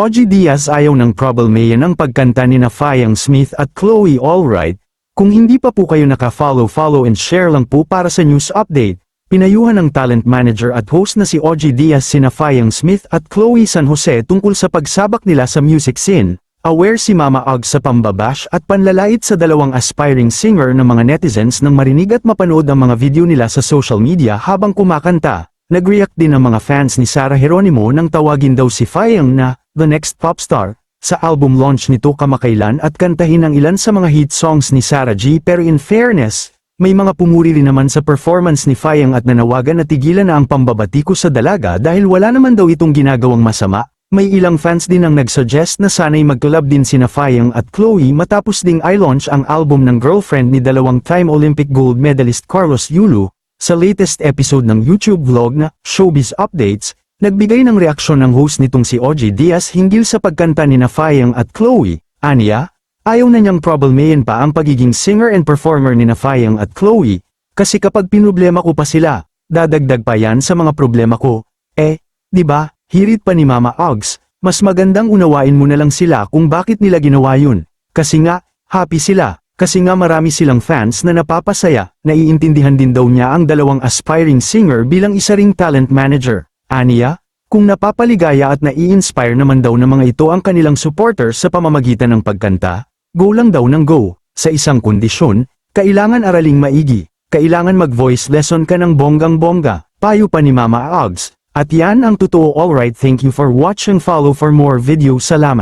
OG Diaz ayaw ng problemayan ang pagkanta ni na Fayang Smith at Chloe Alright. Kung hindi pa po kayo naka-follow follow and share lang po para sa news update. Pinayuhan ng talent manager at host na si OG Diaz sina Fayang Smith at Chloe San Jose tungkol sa pagsabak nila sa music scene. Aware si Mama Og sa pambabash at panlalait sa dalawang aspiring singer ng mga netizens nang marinig at mapanood ang mga video nila sa social media habang kumakanta. Nag-react din ang mga fans ni Sarah Geronimo nang tawagin daw si Fayang na the next pop star sa album launch nito kamakailan at kantahin ang ilan sa mga hit songs ni Sarah G pero in fairness, may mga pumuri rin naman sa performance ni Fayang at nanawagan na tigilan na ang pambabatiko sa dalaga dahil wala naman daw itong ginagawang masama. May ilang fans din ang nagsuggest na sana'y magkolab din sina Fayang at Chloe matapos ding i-launch ang album ng girlfriend ni dalawang time Olympic gold medalist Carlos Yulu. Sa latest episode ng YouTube vlog na Showbiz Updates, nagbigay ng reaksyon ng host nitong si OG Diaz hinggil sa pagkanta ni na Fayang at Chloe. Aniya, ayaw na niyang problemayin pa ang pagiging singer and performer ni na Fayang at Chloe, kasi kapag pinroblema ko pa sila, dadagdag pa yan sa mga problema ko. Eh, di ba? Hirit pa ni Mama Ogs, mas magandang unawain mo na lang sila kung bakit nila ginawa yun. Kasi nga, happy sila. Kasi nga marami silang fans na napapasaya, naiintindihan din daw niya ang dalawang aspiring singer bilang isa ring talent manager. Aniya, kung napapaligaya at nai-inspire naman daw ng mga ito ang kanilang supporters sa pamamagitan ng pagkanta, go lang daw ng go. Sa isang kondisyon, kailangan araling maigi, kailangan mag-voice lesson ka ng bonggang-bongga, payo pa ni Mama Ogs. At yan ang totoo alright thank you for watching follow for more video salamat.